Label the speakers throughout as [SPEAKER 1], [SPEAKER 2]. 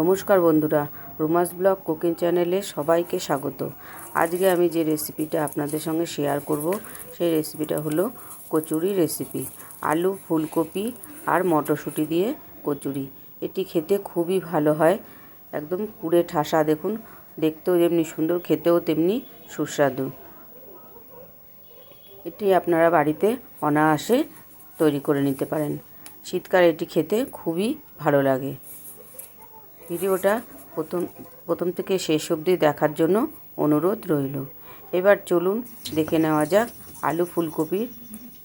[SPEAKER 1] নমস্কার বন্ধুরা, রুমাস blog cooking চ্যানেলে সবাইকে স্বাগত। আজকে আমি যে রেসিপিটা আপনাদের সঙ্গে শেয়ার করব, সেই রেসিপিটা হলো কচুরি রেসিপি। আলু, ফুলকপি আর মটরশুঁটি দিয়ে কচুরি। এটি খেতে খুবই ভালো হয়, একদম কুড়ে ঠাসা দেখুন, দেখতেও যেমনি সুন্দর, খেতেও তেমনি সুস্বাদু। এটি আপনারা বাড়িতে অনায়াসে তৈরি করে নিতে পারেন। শীতকালে এটি খেতে খুবই ভালো লাগে। ভিডিওটা প্রথম প্রথম থেকে শেষ অবধি দেখার জন্য অনুরোধ রইল। এবার চলুন দেখে নেওয়া যাক আলু ফুলকপির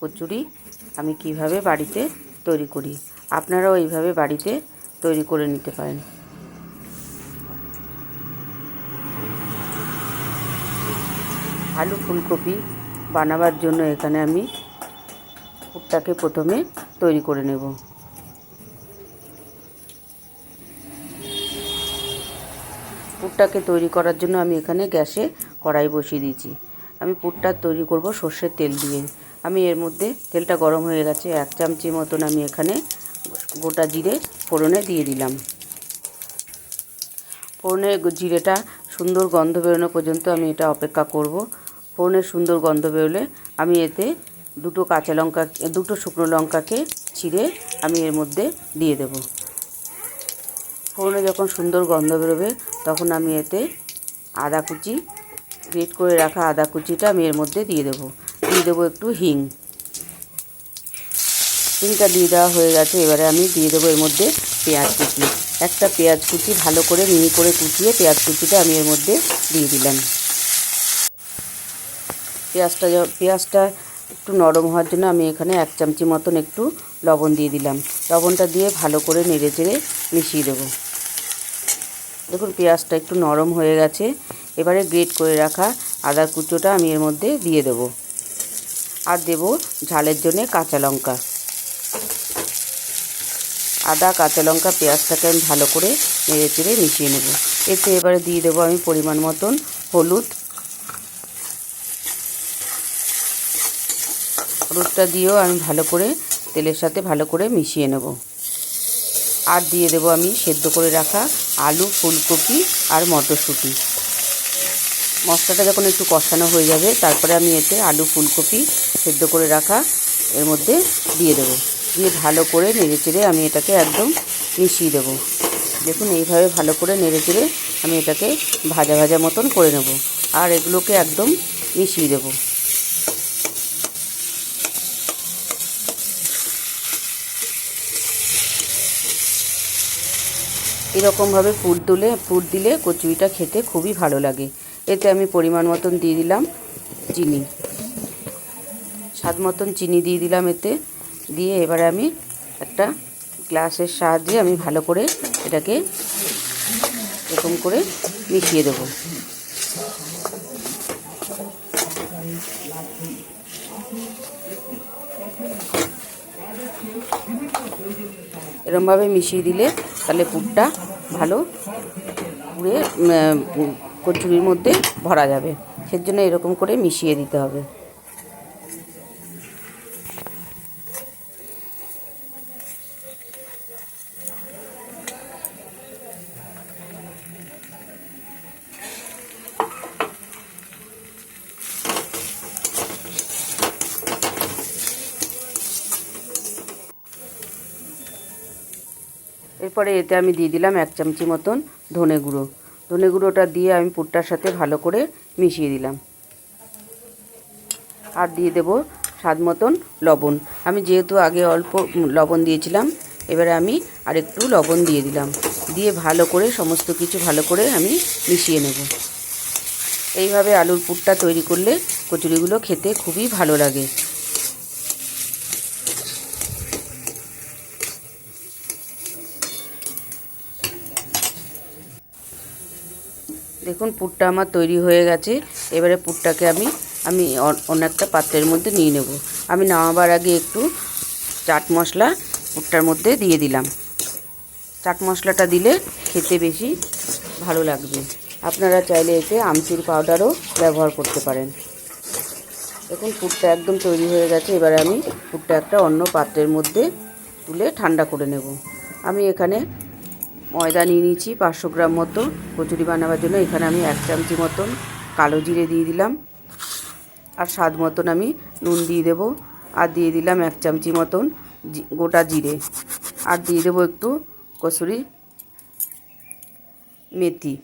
[SPEAKER 1] কচুরি আমি কীভাবে বাড়িতে তৈরি করি। আপনারাও এইভাবে বাড়িতে তৈরি করে নিতে পারেন। আলু ফুলকপি বানাবার জন্য এখানে আমি পুরটাকে প্রথমে তৈরি করে নেব। পুরটাকে তৈরি করার জন্য আমি এখানে গ্যাসে কড়াই বসিয়ে দিয়েছি। আমি পুরটা তৈরি করব সর্ষের তেল দিয়ে। আমি এর মধ্যে তেলটা গরম হয়ে গেছে, এক চামচি মতন আমি এখানে গোটা জিরে ফোড়নে দিয়ে দিলাম। ফোড়নের জিরেটা সুন্দর গন্ধ বেরোনো পর্যন্ত আমি এটা অপেক্ষা করব। ফোড়নের সুন্দর গন্ধ বেরোলে আমি এতে দুটো কাঁচা লঙ্কা, দুটো শুকনো লঙ্কাকে ছিঁড়ে আমি এর মধ্যে দিয়ে দেব। ফোড়নে যখন সুন্দর গন্ধ বেরোবে, তখন আমি এতে আদা কুচি, গ্রেট করে রাখা আদা কুচিটা আমি এর মধ্যে দিয়ে দেবো। দিয়ে দেবো একটু হিং। হিংটা দিয়ে দেওয়া হয়ে গেছে, এবারে আমি দিয়ে দেবো এর মধ্যে পেঁয়াজ কুচি। একটা পেঁয়াজ কুচি ভালো করে মিহি করে কুচিয়ে পেঁয়াজ কুচিটা আমি এর মধ্যে দিয়ে দিলাম। পেঁয়াজটা পেঁয়াজটা একটু নরম হওয়ার জন্য আমি এখানে এক চামচি মতন একটু লবণ দিয়ে দিলাম। লবণটা দিয়ে ভালো করে নেড়ে চেড়ে মিশিয়ে দেবো। দেখুন, পেঁয়াজটা একটু নরম হয়ে গেছে। এবারে গ্রেট করে রাখা আদার কুচোটা আমি এর মধ্যে দিয়ে দেব। আর দেব ঝালের জন্যে কাঁচা লঙ্কা। আদা, কাঁচা লঙ্কা, পেঁয়াজটাকে আমি ভালো করে নেড়ে চেড়ে মিশিয়ে নেব। এতে এবারে দিয়ে দেবো আমি পরিমাণ মতন হলুদ হলুদটা দিয়েও আমি ভালো করে তেলের সাথে ভালো করে মিশিয়ে নেব। আর দিয়ে দেবো আমি সেদ্ধ করে রাখা আলু, ফুলকপি আর মটরশুঁটি। মশলাটা যখন একটু কষানো হয়ে যাবে, তারপরে আমি এতে আলু, ফুলকপি সেদ্ধ করে রাখা এর মধ্যে দিয়ে দেবো। দিয়ে ভালো করে নেড়ে চেড়ে আমি এটাকে একদম মিশিয়ে দেবো। দেখুন এইভাবে ভালো করে নেড়ে চেড়ে আমি এটাকে ভাজা ভাজা মতন করে নেব। আর এগুলোকে একদম মিশিয়ে দেবো। এরকমভাবে পুর তুলে, পুর দিলে কচুরিটা খেতে খুবই ভালো লাগে। এতে আমি পরিমাণ মতন দিয়ে দিলাম চিনি। স্বাদ মতন চিনি দিয়ে দিলাম এতে। দিয়ে এবারে আমি একটা গ্লাসের সাহায্যে আমি ভালো করে এটাকে এরকম করে মিশিয়ে দেবো। এরমভাবে মিশিয়ে দিলে তাহলে পুরটা ভালো পুড়ে কচুরির মধ্যে ভরা যাবে। সেজন্য এরকম করে মিশিয়ে দিতে হবে। এরপরে এতে আমি দিয়ে দিলাম এক চামচি মতন ধনে গুঁড়ো। ধনে গুঁড়োটা দিয়ে আমি পুরটার সাথে ভালো করে মিশিয়ে দিলাম। আর দিয়ে দেব স্বাদ মতন লবণ। আমি যেহেতু আগে অল্প লবণ দিয়েছিলাম, এবারে আমি আর একটু লবণ দিয়ে দিলাম। দিয়ে ভালো করে সমস্ত কিছু ভালো করে আমি মিশিয়ে নেব। এইভাবে আলুর পুরটা তৈরি করলে কচুরিগুলো খেতে খুবই ভালো লাগে। দেখুন, পুরটা আমার তৈরি হয়ে গেছে। এবারে পুরটাকে আমি আমি অন্য একটা পাত্রের মধ্যে নিয়ে নেব। আমি নামাবার আগে একটু চাট মশলা পুরটার মধ্যে দিয়ে দিলাম। চাট মশলাটা দিলে খেতে বেশি ভালো লাগবে। আপনারা চাইলে এতে আমচুর পাউডারও ব্যবহার করতে পারেন। দেখুন, পুরটা একদম তৈরি হয়ে গেছে। এবারে আমি পুরটা একটা অন্য পাত্রের মধ্যে তুলে ঠান্ডা করে নেব। আমি এখানে ময়দা নিয়ে নিয়েছি, পাঁচশো গ্রাম মতো কচুরি বানাবার জন্য এখানে আমি এক চামচি মতন কালো জিরে দিয়ে দিলাম। আর স্বাদ মতন আমি নুন দিয়ে দেবো। আর দিয়ে দিলাম এক চামচি মতন গোটা জিরে। আর দিয়ে দেবো একটু কসুরি মেথি।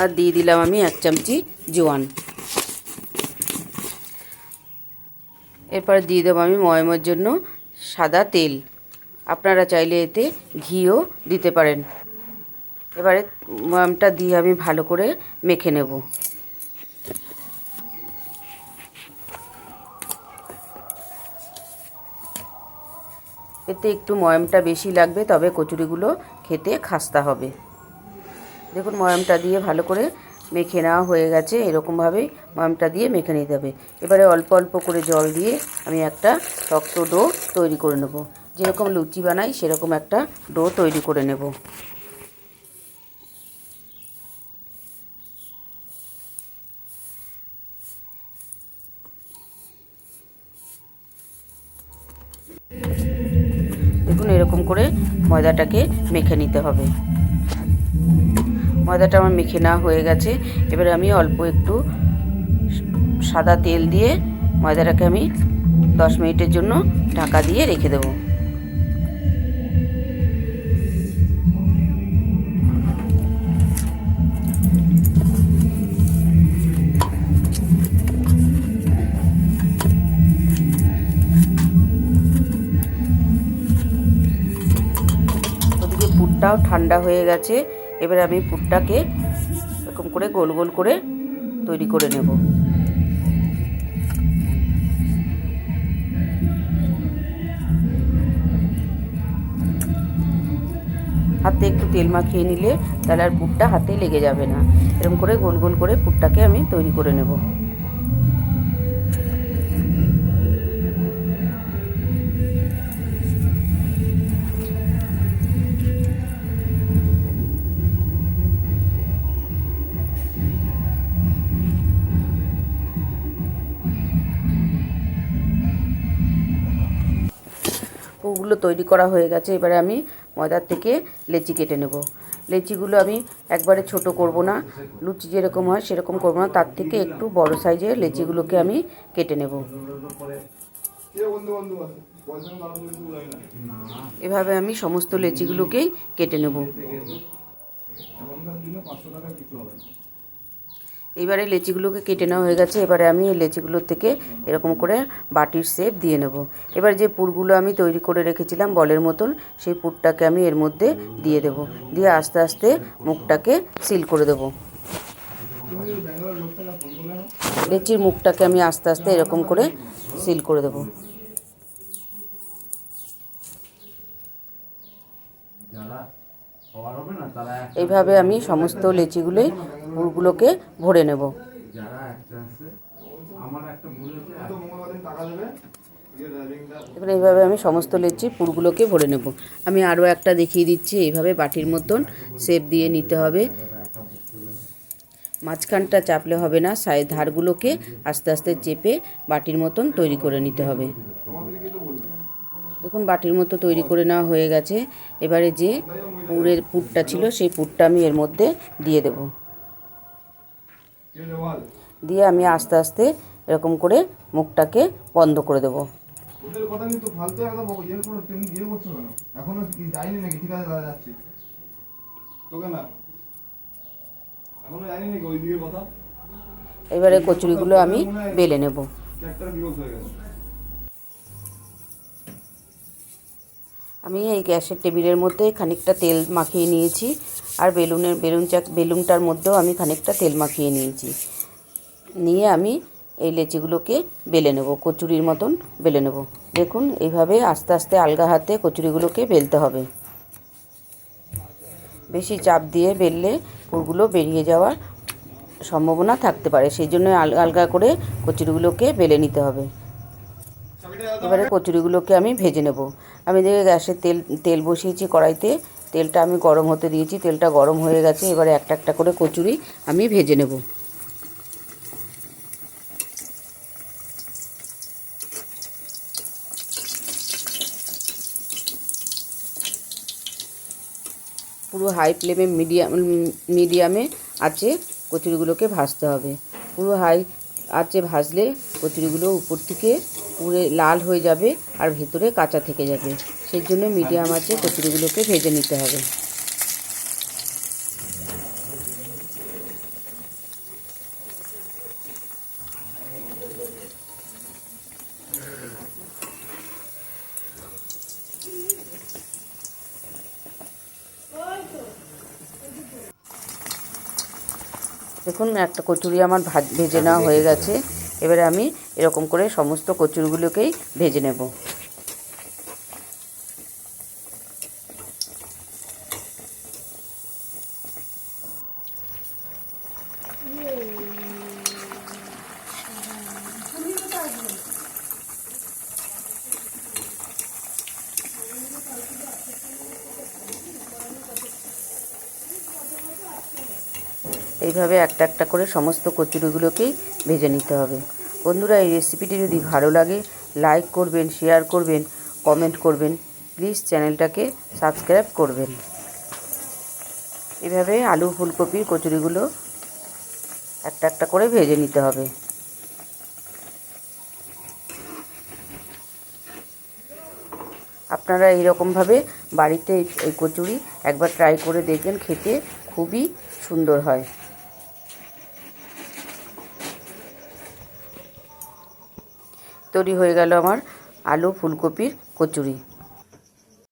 [SPEAKER 1] আর দিয়ে দিলাম আমি এক চামচি জোয়ান। এরপর দিয়ে দেবো আমি ময়মের জন্য সাদা তেল। আপনারা চাইলে এতে ঘিও দিতে পারেন। এবারে ময়ামটা দিয়ে আমি ভালো করে মেখে নেব। এতে একটু ময়ামটা বেশি লাগবে, তবে কচুরিগুলো খেতে খাস্তা হবে। দেখুন, ময়ামটা দিয়ে ভালো করে মেখে নেওয়া হয়ে গেছে। এরকমভাবে ময়ামটা দিয়ে মেখে নিতে হবে। এবারে অল্প অল্প করে জল দিয়ে আমি একটা শক্ত ডো তৈরি করে নেব। যেরকম লুচি বানাই, সেরকম একটা ডো তৈরি করে নেব। দেখুন, এরকম করে ময়দাটাকে মেখে নিতে হবে। ময়দাটা আমার মেখে নেওয়া হয়ে গেছে। এবারে আমি অল্প একটু সাদা তেল দিয়ে ময়দাটাকে আমি দশ মিনিটের জন্য ঢাকা দিয়ে রেখে দেবো। পুরটাও ঠান্ডা হয়ে গেছে। এবার আমি পুরটাকে এরকম করে গোল গোল করে তৈরি করে নেব। হাতে একটু তেল মাখিয়ে নিলে তাহলে আর পুরটা হাতে লেগে যাবে না। এরকম করে গোল গোল করে পুরটাকে আমি তৈরি করে নেব। পুরগুলো তৈরি করা হয়ে গেছে, এবারে আমি ময়দার থেকে লেচি কেটে নেব। লেচিগুলো আমি একবারে ছোট করব না, লুচি যেরকম হয় সেরকম করব না, তার থেকে একটু বড় সাইজের লেচিগুলোকে আমি কেটে নেব। এভাবে আমি সমস্ত লেচিগুলোকেই কেটে নেব। এবারে লেচিগুলোকে কেটে নেওয়া হয়ে গেছে এবারে আমি এই লেচিগুলোর থেকে এরকম করে বাটির শেপ দিয়ে নেব। এবার যে পুরগুলো আমি তৈরি করে রেখেছিলাম বলের মতন সেই পুরটাকে আমি এর মধ্যে দিয়ে দেব। দিয়ে আস্তে আস্তে মুখটাকে সিল করে দেব। লেচির মুখটাকে আমি আস্তে আস্তে এরকম করে সিল করে দেবো। এইভাবে আমি সমস্ত লেচিগুলোই পুরগুলোকে ভরে নেব। এবার এইভাবে আমি সমস্ত লেচি পুরগুলোকে ভরে নেব। আমি আরও একটা দেখিয়ে দিচ্ছি এইভাবে বাটির মতন শেপ দিয়ে নিতে হবে। মাঝখানটা চাপলে হবে না সাই ধারগুলোকে আস্তে আস্তে চেপে বাটির মতন তৈরি করে নিতে হবে। দেখুন বাটির মতো তৈরি করে নেওয়া হয়ে গেছে। এবারে যে পুরের পুরটা ছিল সেই পুরটা আমি এর মধ্যে দিয়ে দেব। দিয়ে আমি আস্তে আস্তে এরকম করে মুখটাকে বন্ধ করে দেবো।
[SPEAKER 2] ইয়ে
[SPEAKER 1] এবারে কচুরিগুলো আমি বেলে নেব। আমি এই গ্যাসের টেবিলের মধ্যে খানিকটা তেল মাখিয়ে নিয়েছি। আর বেলুনের, বেলুন চাক বেলুনটার মধ্যেও আমি খানিকটা তেল মাখিয়ে নিয়েছি। নিয়ে আমি এই লেচিগুলোকে বেলে নেব, কচুরির মতন বেলে নেব। দেখুন, এইভাবে আস্তে আস্তে আলগা হাতে কচুরিগুলোকে বেলতে হবে। বেশি চাপ দিয়ে বেললে পুরগুলো বেরিয়ে যাওয়ার সম্ভাবনা থাকতে পারে, সেই জন্য আল- আলগা করে কচুরিগুলোকে বেলে নিতে হবে। এবারে কচুরিগুলোকে আমি ভেজে নেব। আমি দেখে গ্যাসে তেল তেল বসিয়েছি কড়াইতে তেলটা আমি গরম হতে দিয়েছি, তেলটা গরম হয়ে গেছে, এবারে একটা একটা করে কচুরি আমি ভেজে নেব। পুরো হাই ফ্লেমে মিডিয়াম, মিডিয়ামে আছে কচুরিগুলোকে ভাজতে হবে। পুরো হাই আছে ভাজলে কচুরিগুলো উপর থেকে পুরো লাল হয়ে যাবে আর ভেতরে কাঁচা থেকে যাবে। সেই জন্য মিডিয়াম আছে, কচুরিগুলোকে ভেজে নিতে হবে। দেখুন, একটা কচুরি আমার ভাজ, ভেজে নেওয়া হয়ে গেছে। এবারে আমি এরকম করে সমস্ত কচুরিগুলোকেই ভেজে নেব। এইভাবে একটা একটা করে সমস্ত কচুরিগুলোকেই ভেজে নিতে হবে। বন্ধুরা, এই রেসিপিটি যদি ভালো লাগে লাইক করবেন শেয়ার করবেন কমেন্ট করবেন প্লিজ চ্যানেলটাকে সাবস্ক্রাইব করবেন। এভাবে আলু ফুলকপির কচুরিগুলো একটা একটা করে ভেজে নিতে হবে। আপনারা এইরকমভাবে বাড়িতে এই- কচুরি একবার ট্রাই করে দেখবেন, খেতে খুবই সুন্দর হয়। তৈরি হয়ে গেল আমার আলু ফুলকপির কচুরি।